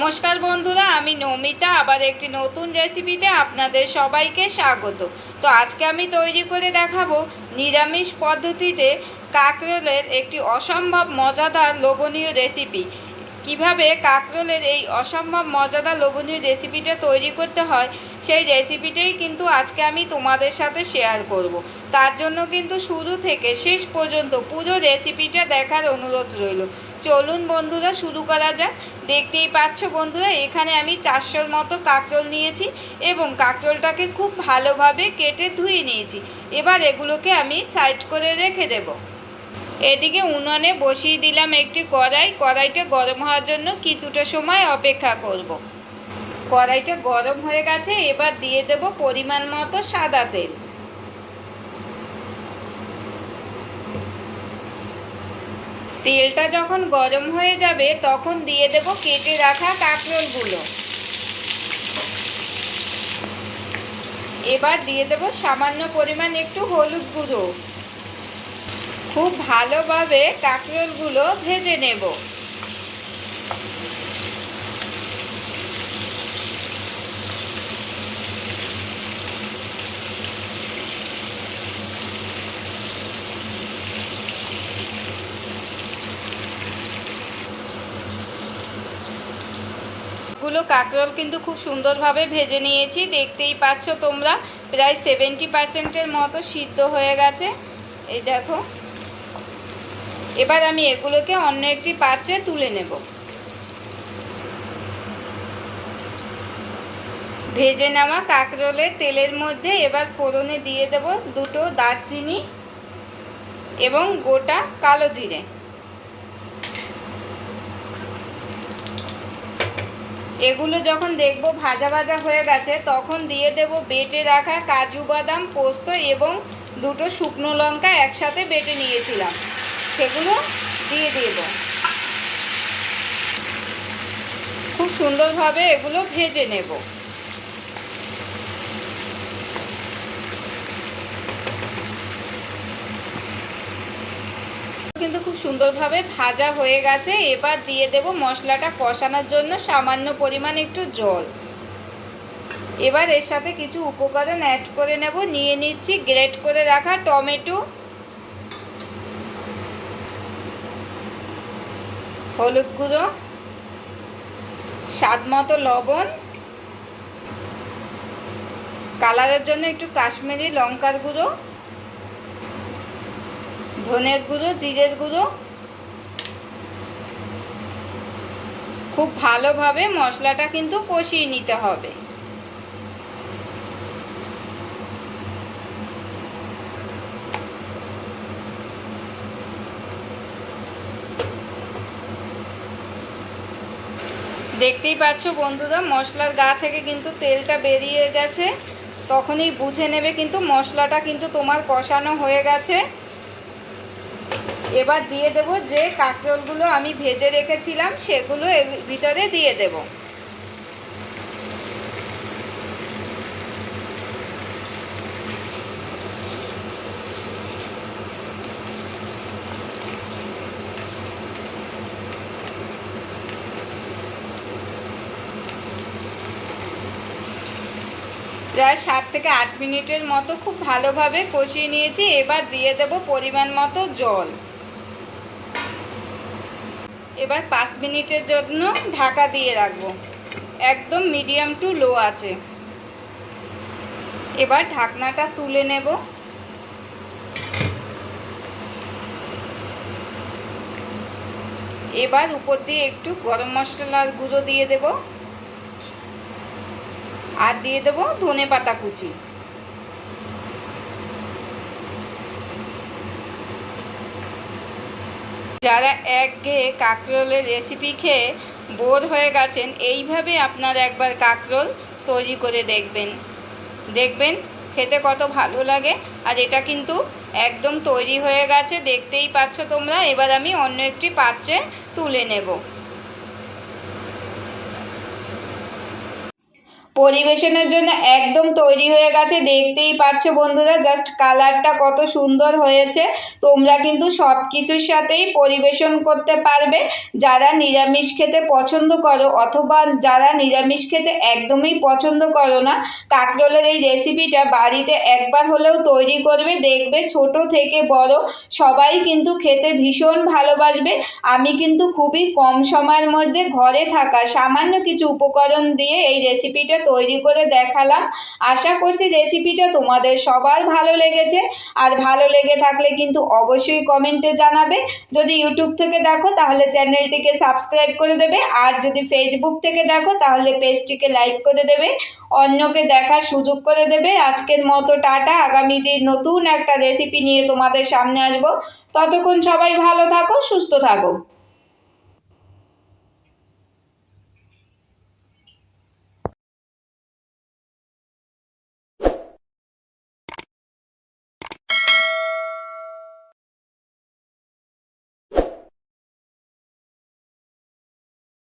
নমস্কার বন্ধুরা, আমি নমিতা। আবার একটি নতুন রেসিপিতে আপনাদের সবাইকে স্বাগত। তো আজকে আমি তৈরি করে দেখাবো নিরামিষ পদ্ধতিতে কাঁকরোলের একটি অসম্ভব মজাদার লোভনীয় রেসিপি কীভাবে কাঁকরোলের এই অসম্ভব মজাদার লোভনীয় রেসিপিটা তৈরি করতে হয়, সেই রেসিপিটাই কিন্তু আজকে আমি তোমাদের সাথে শেয়ার করব। তার জন্য কিন্তু শুরু থেকে শেষ পর্যন্ত পুরো রেসিপিটা দেখার অনুরোধ রইল। চলুন বন্ধুরা, শুরু করা যাক। দেখতেই পাচ্ছ বন্ধুরা, এখানে আমি চারশোর মতো কাঁকরোল নিয়েছি এবং কাঁকরোলটাকে খুব ভালোভাবে কেটে ধুয়ে নিয়েছি। এবার এগুলোকে আমি সাইড করে রেখে দেবো। এদিকে উনুনে বসিয়ে দিলাম একটি কড়াই। কড়াইটা গরম হওয়ার জন্য কিছুটা সময় অপেক্ষা করব। কড়াইটা গরম হয়ে গেছে, এবার দিয়ে দেব পরিমাণ মতো সাদা তেল। তেলটা যখন গরম হয়ে যাবে, তখন দিয়ে দেব কেটে রাখা কাঁকরোলগুলো। এবার দিয়ে দেব সামান্য পরিমাণ একটু হলুদ গুঁড়ো। খুব ভালোভাবে কাঁকরোলগুলো ভেজে নেব। গুলো কাঁকরোল কিন্তু খুব সুন্দরভাবে ভেজে নিয়েছি। দেখতেই পাচ্ছ তোমরা, প্রায় সেভেন্টি পার্সেন্টের মতো সিদ্ধ হয়ে গেছে। এই দেখো। এবার আমি এগুলোকে অন্য একটি পাত্রে তুলে নেব। ভেজে নেওয়া কাঁকরোলের তেলের মধ্যে এবার ফোড়নে দিয়ে দেব দুটো দারচিনি এবং গোটা কালো জিরে। এগুলো যখন দেখব ভাজা ভাজা হয়ে গেছে, তখন দিয়ে দেব বেটে রাখা কাজু বাদাম, পোস্ত এবং দুটো শুকনো লঙ্কা একসাথে বেটে নিয়েছিলাম। সেগুলো দিয়ে দেব। খুব সুন্দরভাবে এগুলো ভেজে নেব কিন্তু খুব সুন্দরভাবে ভাজা হয়ে গেছে। এবার দিয়ে দেব মশলাটা কষানোর জন্য সামান্য পরিমাণ একটু জল। এবার এর সাথে কিছু উপকরণ অ্যাড করে নেব। নিয়ে নিচ্ছি গ্রেট করে রাখা টমেটো। হলুদ গুঁড়ো। স্বাদ মতো লবণ। কালারের জন্য একটু কাশ্মীরি লঙ্কার গুঁড়ো। ধনের গুঁড়ো, জিরের গুঁড়ো। খুব ভালোভাবে মশলাটা কিন্তু কষিয়ে নিতে হবে। দেখতেই পাচ্ছ বন্ধুরা, মশলার গা থেকে কিন্তু তেলটা বেরিয়ে গেছে। তখনই বুঝে নেবে কিন্তু মশলাটা কিন্তু তোমার কষানো হয়ে গেছে। এবার দিয়ে দেব যে কাঁকরোলগুলো আমি ভেজে রেখেছিলাম, সেগুলো এর ভিতরে দিয়ে দেব। প্রায় সাত থেকে আট মিনিটের মতো খুব ভালোভাবে কষিয়ে নিয়েছি। এবার দিয়ে দেব পরিমাণ মতো জল। এবার পাঁচ মিনিটের জন্য ঢাকা দিয়ে রাখব। একদম মিডিয়াম টু লো আছে। এবার ঢাকনাটা তুলে নেব। এবার উপর দিয়ে একটু গরম মশলার গুঁড়ো দিয়ে দেব। আর দিয়ে দেব ধনে পাতা কুচি। যারা একঘেয়ে কাঁকরোলের রেসিপি খেয়ে বোর হয়ে গেছেন, এইভাবে আপনার একবার কাঁকরোল তৈরি করে দেখবেন। দেখবেন, খেতে কত ভালো লাগে। আর এটা কিন্তু একদম তৈরি হয়ে গেছে, দেখতেই পাচ্ছ তোমরা। এবার আমি অন্য একটি পাত্রে তুলে নেব। পরিবেশনের জন্য একদম তৈরি হয়ে গেছে। দেখতেই পাচ্ছ বন্ধুরা জাস্ট কালারটা কত সুন্দর হয়েছে। তোমরা কিন্তু সব কিছুর সাথেই পরিবেশন করতে পারবে। যারা নিরামিষ খেতে পছন্দ করো অথবা যারা নিরামিষ খেতে একদমই পছন্দ করো না, কাঁকরোলের এই রেসিপিটা বাড়িতে একবার হলেও তৈরি করবে। দেখবে ছোট থেকে বড় সবাই কিন্তু খেতে ভীষণ ভালোবাসবে। আমি কিন্তু খুবই কম সময়ের মধ্যে ঘরে থাকা সামান্য কিছু উপকরণ দিয়ে এই রেসিপিটা তৈরি করে দেখালাম। আশা করছি রেসিপিটা তোমাদের সবার ভালো লেগেছে। আর ভালো লেগে থাকলে কিন্তু অবশ্যই কমেন্টে জানাবে। যদি ইউটিউব থেকে দেখো, তাহলে চ্যানেলটিকে সাবস্ক্রাইব করে দেবে। আর যদি ফেসবুক থেকে দেখো, তাহলে পেজটিকে লাইক করে দেবে। অন্যকে দেখার সুযোগ করে দেবে। আজকের মতো টাটা। আগামী দিন নতুন একটা রেসিপি নিয়ে তোমাদের সামনে আসব। ততক্ষণ সবাই ভালো থাকো, সুস্থ থাকো।